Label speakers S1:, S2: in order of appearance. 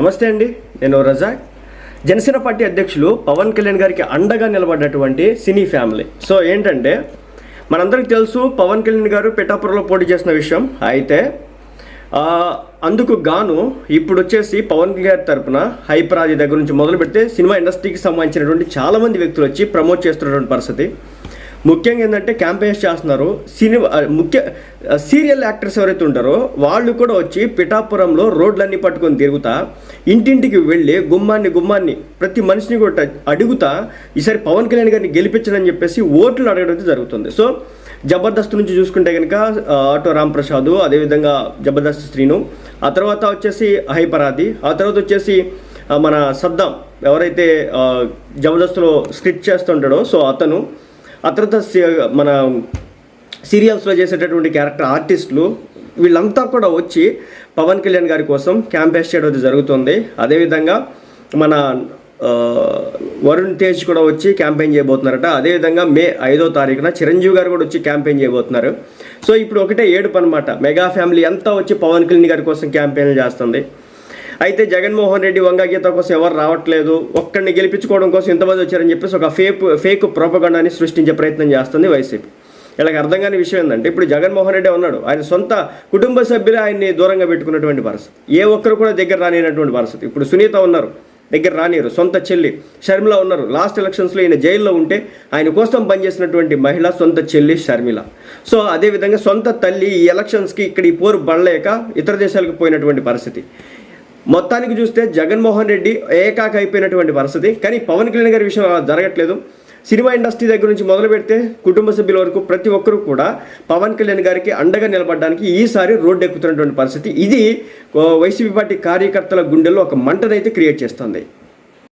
S1: నమస్తే అండి నేను రజాక్. జనసేన పార్టీ అధ్యక్షులు పవన్ కళ్యాణ్ గారికి అండగా నిలబడ్డటువంటి సినీ ఫ్యామిలీ. సో ఏంటంటే మనందరికీ తెలుసు పవన్ కళ్యాణ్ గారు పిఠాపురంలో పోటీ చేసిన విషయం. అయితే అందుకు గాను ఇప్పుడు వచ్చేసి పవన్ కళ్యాణ్ గారి తరపున హైపర్ ఆది దగ్గర నుంచి మొదలు పెడితే సినిమా ఇండస్ట్రీకి సంబంధించినటువంటి చాలామంది వ్యక్తులు వచ్చి ప్రమోట్ చేస్తున్నటువంటి పరిస్థితి. ముఖ్యంగా ఏంటంటే క్యాంపెయిన్స్ చేస్తున్నారు. సినిమా ముఖ్య సీరియల్ యాక్టర్స్ ఎవరైతే ఉంటారో వాళ్ళు కూడా వచ్చి పిఠాపురంలో రోడ్లన్నీ పట్టుకొని తిరుగుతా ఇంటింటికి వెళ్ళి గుమ్మాన్ని గుమ్మాన్ని ప్రతి మనిషిని కూడా అడుగుతా ఈసారి పవన్ కళ్యాణ్ గారిని గెలిపించడని చెప్పేసి ఓట్లు అడగడం అయితే జరుగుతుంది. సో జబర్దస్త్ నుంచి చూసుకుంటే కనుక ఆటో రాంప్రసాద్ అదేవిధంగా జబర్దస్త్ శ్రీను ఆ తర్వాత వచ్చేసి హైపరాది ఆ తర్వాత వచ్చేసి మన సద్దాం ఎవరైతే జబర్దస్త్లో స్క్రిప్ట్ చేస్తుంటాడో సో అతను ఆ తర్వాత మన సీరియల్స్లో చేసేటటువంటి క్యారెక్టర్ ఆర్టిస్టులు వీళ్ళంతా కూడా వచ్చి పవన్ కళ్యాణ్ గారి కోసం క్యాంపెయిన్ చేయడం అయితే జరుగుతుంది. అదేవిధంగా మన వరుణ్ తేజ్ కూడా వచ్చి క్యాంపెయిన్ చేయబోతున్నారట. అదేవిధంగా మే ఐదో తారీఖున చిరంజీవి గారు కూడా వచ్చి క్యాంపెయిన్ చేయబోతున్నారు. సో ఇప్పుడు ఒకటే ఏడుపు అనమాట మెగా ఫ్యామిలీ అంతా వచ్చి పవన్ కళ్యాణ్ గారి కోసం క్యాంపెయిన్ చేస్తుంది. అయితే జగన్మోహన్ రెడ్డి వంగ గీత కోసం ఎవరు రావట్లేదు. ఒక్కడిని గెలిపించుకోవడం కోసం ఇంతమంది వచ్చారని చెప్పేసి ఒక ఫేక్ ఫేక్ ప్రోపగండాన్ని సృష్టించే ప్రయత్నం చేస్తుంది వైసీపీ. వీళ్ళకి అర్థం కాని విషయం ఏంటంటే ఇప్పుడు జగన్మోహన్ రెడ్డి ఉన్నాడు. ఆయన సొంత కుటుంబ సభ్యులే ఆయన్ని దూరంగా పెట్టుకున్నటువంటి పరిస్థితి. ఏ ఒక్కరు కూడా దగ్గర రానినటువంటి పరిస్థితి. ఇప్పుడు సునీత ఉన్నారు. దగ్గర రానిరు సొంత చెల్లి షర్మిల ఉన్నారు. లాస్ట్ ఎలక్షన్స్లో ఈయన జైల్లో ఉంటే ఆయన కోసం పనిచేసినటువంటి మహిళ సొంత చెల్లి షర్మిల. సో అదేవిధంగా సొంత తల్లి ఈ ఎలక్షన్స్కి ఇక్కడ ఈ పోరు బడలేక ఇతర దేశాలకు పోయినటువంటి పరిస్థితి. మొత్తానికి చూస్తే జగన్మోహన్ రెడ్డి ఏకాక అయిపోయినటువంటి పరిస్థితి. కానీ పవన్ కళ్యాణ్ గారి విషయం జరగట్లేదు. సినిమా ఇండస్ట్రీ దగ్గర నుంచి మొదలు పెడితే కుటుంబ సభ్యుల వరకు ప్రతి ఒక్కరూ కూడా పవన్ కళ్యాణ్ గారికి అండగా నిలబడడానికి ఈసారి రోడ్డు ఎక్కుతున్నటువంటి పరిస్థితి. ఇది వైసీపీ పార్టీ కార్యకర్తల గుండెల్లో ఒక మంటనైతే క్రియేట్ చేస్తుంది.